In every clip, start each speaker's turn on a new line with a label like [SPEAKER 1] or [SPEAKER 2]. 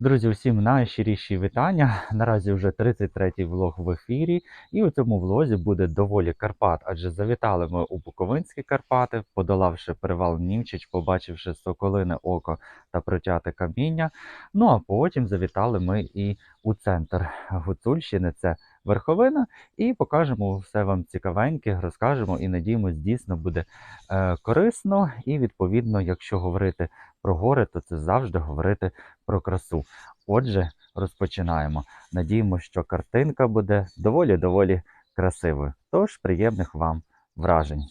[SPEAKER 1] Друзі, усім найщиріші вітання. Наразі вже 33-й влог в ефірі, і у цьому влозі буде доволі Карпат, адже завітали ми у Буковинські Карпати, подолавши перевал Німчич, побачивши соколине око та протяте каміння. Ну а потім завітали ми і у центр Гуцульщини. Це верховина, і покажемо все вам цікавеньке, розкажемо і надіємось, дійсно буде е, корисно. І відповідно, якщо говорити про гори, то це завжди говорити про красу. Отже, розпочинаємо. Надіємося, що картинка буде доволі доволі красивою. Тож приємних вам вражень.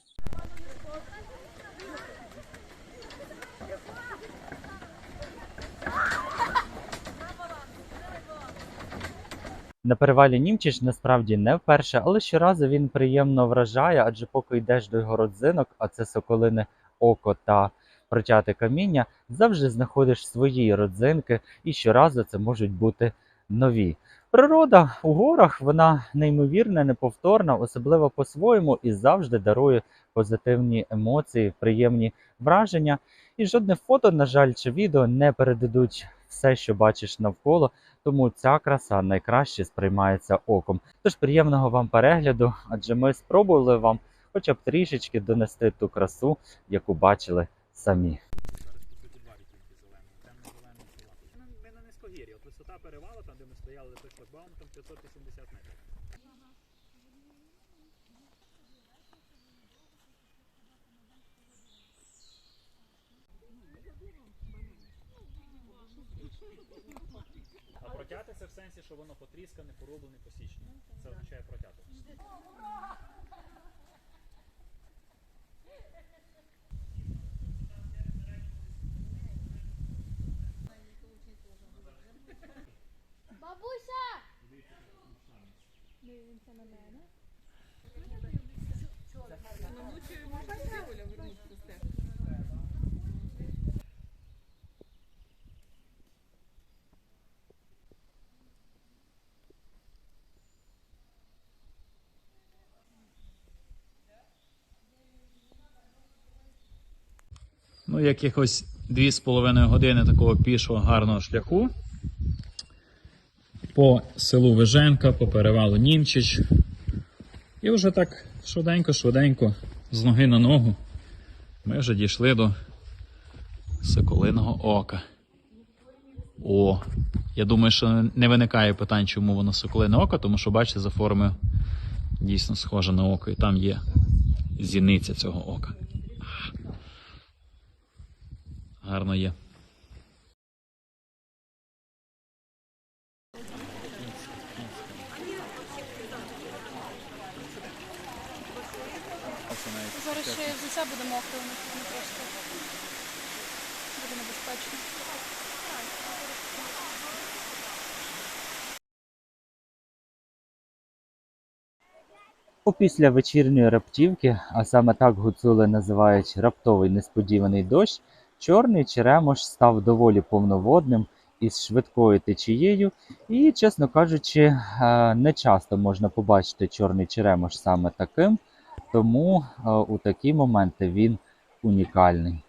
[SPEAKER 1] На перевалі Німчич насправді не вперше, але щоразу він приємно вражає, адже поки йдеш до його родзинок, а це соколине око та протяте каміння, завжди знаходиш свої родзинки, і щоразу це можуть бути нові. Природа у горах вона неймовірна, неповторна, особливо по-своєму, і завжди дарує позитивні емоції, приємні враження. І жодне фото, на жаль, чи відео не передадуть все, що бачиш навколо, тому ця краса найкраще сприймається оком. Тож приємного вам перегляду, адже ми спробували вам хоча б трішечки донести ту красу, яку бачили самі.
[SPEAKER 2] Ми, на низькогір'ї. От висота перевалу, там де ми стояли той шлагбаум, там 580 метрів. А протяти це в сенсі, що воно потріскане, порублене, посічене. Це означає протяти.
[SPEAKER 3] Бабуся! Дивимося на мене.
[SPEAKER 2] Ну, якихось дві з половиною години такого пішого гарного шляху. По селу Виженка, по перевалу Німчич. І вже так швиденько-швиденько, з ноги на ногу, ми вже дійшли до Соколиного ока. О, я думаю, що не виникає питань, чому воно Соколине око, тому що, бачите, за формою дійсно схоже на око, і там є зіниця цього ока. Гарно є.
[SPEAKER 3] Зараз ще взуття буде мокре, не просто буде небезпечно.
[SPEAKER 1] Опісля вечірньої раптівки, а саме так гуцули називають раптовий несподіваний дощ, чорний черемош став доволі повноводним із швидкою течією, і, чесно кажучи, е, не часто можна побачити чорний черемош саме таким, тому е, у такі моменти він унікальний.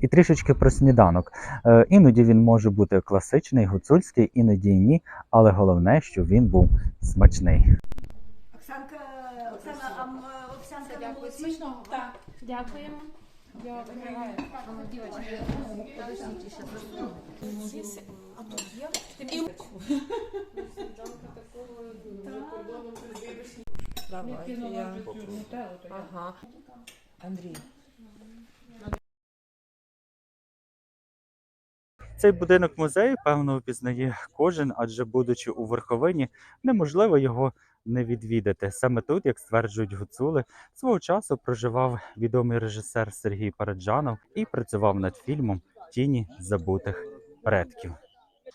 [SPEAKER 1] І трішечки про сніданок. Е, Іноді він може бути класичний, гуцульський, іноді ні, але головне, що він був смачний.
[SPEAKER 4] Оксанка, Оксана, а Оксанка на молоці?
[SPEAKER 3] Так, дякуємо.
[SPEAKER 4] Давайте я. Ага. Андрій.
[SPEAKER 1] Цей будинок музею, певно, впізнає кожен, адже будучи у верховині, неможливо його не відвідати. Саме тут, як стверджують гуцули, свого часу проживав відомий режисер Сергій Параджанов і працював над фільмом Тіні забутих предків.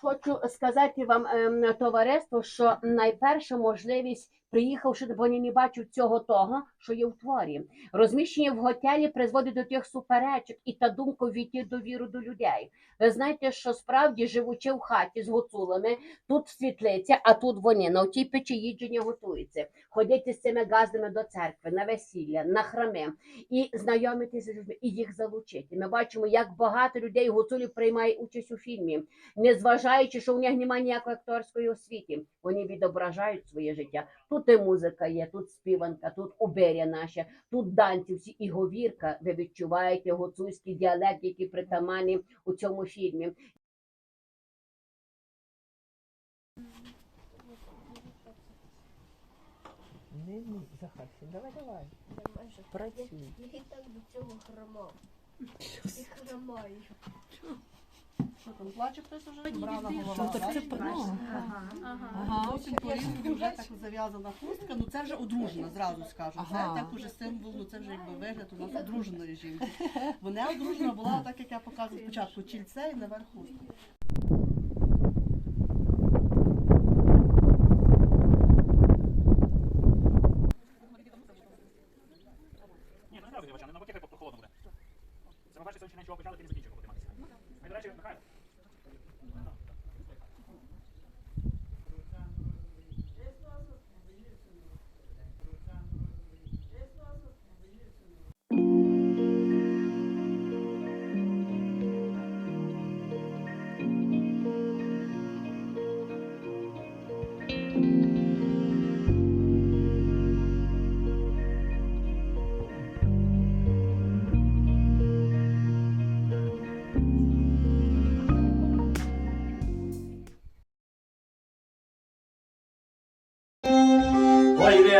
[SPEAKER 5] Хочу сказати вам, ем, товариство, що найперша можливість приїхавши, вони не бачать цього того, що є в творі. Розміщення в готелі призводить до тих суперечок і та думка війти довіру до людей. Ви знаєте, що справді живучи в хаті з гуцулами, тут світлиця, а тут вони на тій печі їдження готується. Ходити з цими газдами до церкви, на весілля, на храми і знайомитися з людьми, і їх залучити. Ми бачимо, як багато людей гуцулів приймає участь у фільмі, незважаючи, що у них немає ніякої акторської освіти. Вони відображають своє життя. Тут і музика є, тут співанка, тут оберя наша, тут данцівці і говірка. Ви відчуваєте гуцульський діалект, який притаманний у цьому фільмі.
[SPEAKER 6] Не, не, Захарчик, давай, давай. Працюй.
[SPEAKER 7] Я і так до цього хромав. І хромаю.
[SPEAKER 8] Що там, плаче хтось уже? Брала голова.
[SPEAKER 6] так це ну,
[SPEAKER 3] Ага.
[SPEAKER 8] Ага, вже так зав'язана хустка. Ну це вже одружена, зразу скажу.
[SPEAKER 6] Ага.
[SPEAKER 8] Це так уже символ, ну це вже якби вигляд у нас одруженої жінки. Вона одружена була так, як я показувала спочатку чільце і наверх хустка.
[SPEAKER 2] Ні, ну не треба звичайно, навпаки, хай прохолодно буде. Ми бачите, сьогодні нічого почали, ти не закінчив потриматися. Ми, до речі, Михайло.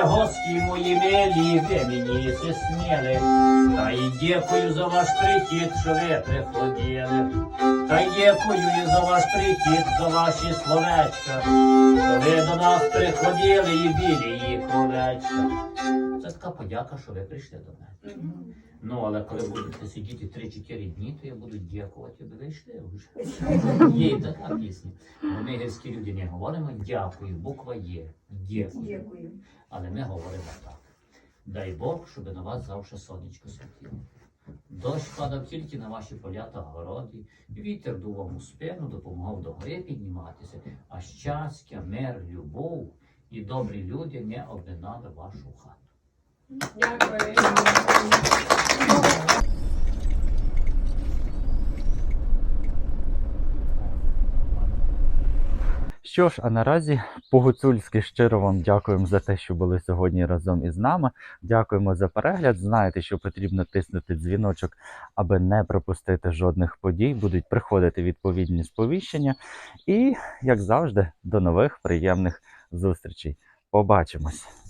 [SPEAKER 9] Гості мої милі, ви мені се сміли, та й дякую за ваш прихід, що ви приходили. Та й дякую і за ваш прихід, за ваші словечка, що ви до нас приходили і білі їх овечка. Це така подяка, що ви прийшли до мене. Ну, але коли будете сидіти 3-4 дні, то я буду дякувати, бо ви йшли вже. Є і така пісня. Ми гірські люди не говоримо дякую, буква є. Дякую. Але ми говоримо так. Дай Бог, щоб на вас завжди сонечко світило. Дощ падав тільки на ваші поля та городи, вітер дув вам у спину, допомагав до гори підніматися, а щастя, мир, любов і добрі люди не обминали вашу хату.
[SPEAKER 1] Що ж, а наразі по-гуцульськи щиро вам дякуємо за те, що були сьогодні разом із нами. Дякуємо за перегляд. Знаєте, що потрібно тиснути дзвіночок, аби не пропустити жодних подій. Будуть приходити відповідні сповіщення. І, як завжди, до нових приємних зустрічей. Побачимось!